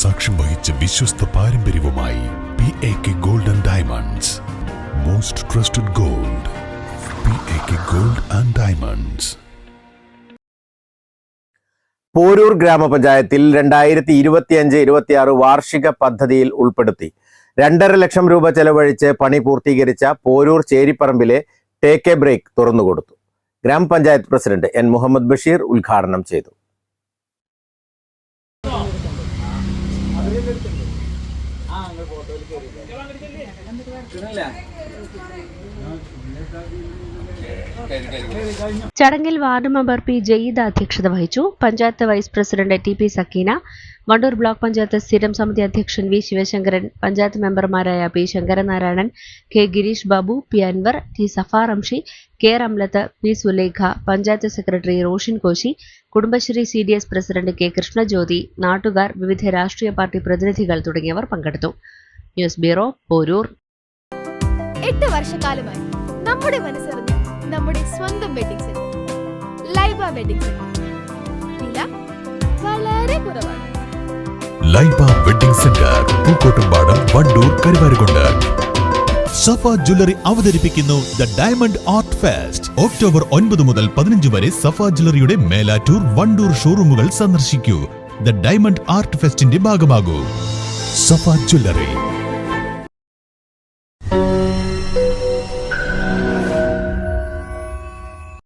സാക്ഷ്യം വഹിച്ച വിശ്വസ്ത പാരമ്പര്യവുമായി P A K gold and diamonds most trusted gold P A K gold and diamonds Porur ഗ്രാമപഞ്ചായത്തിൽ രണ്ടായിരത്തി ഇരുപത്തിയഞ്ച് ഇരുപത്തിയാറ് വാർഷിക പദ്ധതിയിൽ ഉൾപ്പെടുത്തി. രണ്ടര ലക്ഷം രൂപ ചെലവഴിച്ച് പണി പൂർത്തീകരിച്ച പോരൂർ ചേരിപ്പറമ്പിലെ ടേക്ക് എ ബ്രേക്ക് തുറന്നുകൊടുത്തു. ഗ്രാമപഞ്ചായത്ത് പ്രസിഡന്റ് എൻ മുഹമ്മദ് ബഷീർ ഉദ്ഘാടനം ചെയ്തു. ഫോട്ടോയിൽ കയറിയില്ല ചടങ്ങിൽ വാർഡ് മെമ്പർ പി ജയീദ അധ്യക്ഷത വഹിച്ചു. Panchayat vice president T P Sakeena Vandoor block panchayat സ്ഥിരം സമിതി അധ്യക്ഷൻ വി ശിവശങ്കരൻ പഞ്ചായത്ത് മെമ്പർമാരായ P Sankaranarayanan K Girish Babu P Anvar T Safar Ramshi K Ramlath P Sulekha panchayat secretary Roshin Koshy Kudumbashree C D S president K Krishnajyothi നാട്ടുകാർ വിവിധ രാഷ്ട്രീയ party പ്രതിനിധികൾ തുടങ്ങിയവർ പങ്കെടുത്തു. News bureau Porur. എട്ട് വർഷക്കാലമായി നമ്മുടെ മനസ്സറിഞ്ഞ നമ്മുടെ സ്വന്തം wedding centre Laiba wedding centre വില വളരെ കുറവാണ്. Laiba wedding centre Pookkottumpadam Wandoor Karuvarakundu. Safa jewellery അവതരിപ്പിക്കുന്നു the diamond art fest. October ഒൻപത് മുതൽ പതിനഞ്ച് വരെ സഫ ജ്വല്ലറിയുടെ മേലാറ്റൂർ വണ്ടൂർ ഷോറൂമുകൾ സന്ദർശിക്കൂ. ദ ഡയമണ്ട് ആർട്ട് ഫെസ്റ്റിന്റെ ഭാഗമാകൂ. സഫ ജ്വല്ലറി.